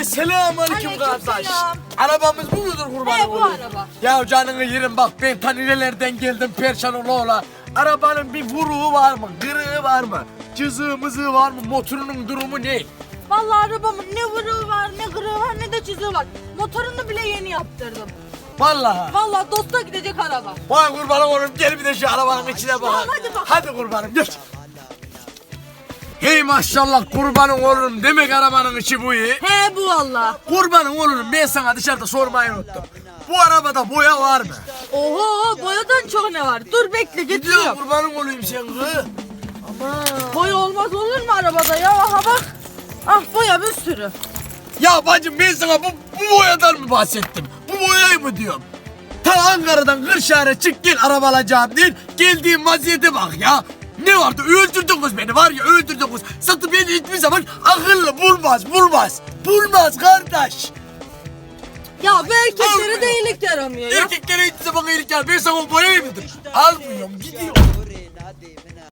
Ee, Selamünaleyküm Aleyküm kardeş. selam. Arabamız bu mudur kurban He, bu olayım? araba. Ya canını yerim bak ben ta nerelerden geldim perşan ola ola. Arabanın bir vuruğu var mı? Kırığı var mı? Cızığı mızığı var mı? Motorunun durumu ne? Vallahi arabamın ne vuruğu var, ne kırığı var, ne de çiziği var. Motorunu bile yeni yaptırdım. Vallahi. Vallahi dosta gidecek araba. Vay kurbanım oğlum gel bir de şu arabanın içine bak. Tamam, hadi bak. Hadi kurbanım geç. Hey maşallah kurbanın olurum demek arabanın içi bu iyi. He bu valla. Kurbanın olurum ben sana dışarıda sormayı unuttum. Bu arabada boya var mı? Oho boyadan çok ne var? Dur bekle Gidiyor getiriyorum. kurbanın olayım sen kız. Boya olmaz olur mu arabada ya? Aha bak. Ah boya bir sürü. Ya bacım ben sana bu, bu boyadan mı bahsettim? Bu boyayı mı diyorum? Ta Ankara'dan Kırşehir'e çık gel araba alacağım değil. Geldiğim vaziyete bak ya. Ne vardı öldürdün kız beni var ya öldürdün kız. Satı beni hiçbir zaman akıllı bulmaz bulmaz. Bulmaz kardeş. Ya bu erkeklere de iyilik yaramıyor ya. Erkeklere hiçbir zaman iyilik yapmıyor. Ben sana o boyayı mıdır? Almıyorum gidiyorum.